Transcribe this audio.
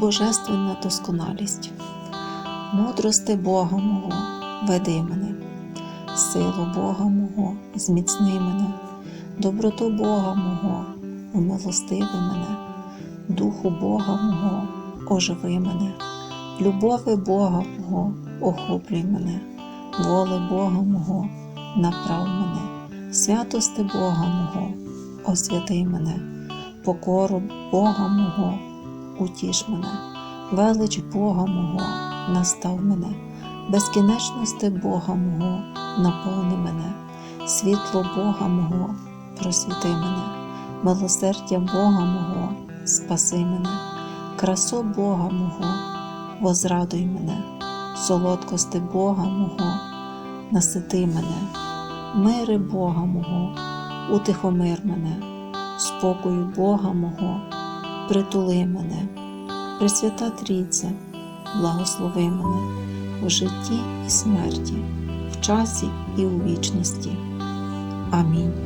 Божественна досконалість. Мудрости Бога мого, веди мене, силу Бога мого, зміцни мене, доброту Бога мого, умилостиви мене, духу Бога мого, оживи мене, любови Бога мого, охоплюй мене, воли Бога мого, направ мене, святости Бога мого, освяти мене, покору Бога мого, утіш мене, велич Бога мого, настав мене, безкінечності Бога мого, наповни мене, світло Бога мого, просвіти мене, милосердя Бога мого, спаси мене, красу Бога мого, возрадуй мене, солодкости Бога мого, насити мене, мири Бога мого, утихомир мене, спокою Бога мого, притули мене, Пресвята Трійця, благослови мене в житті і смерті, в часі і у вічності. Амінь.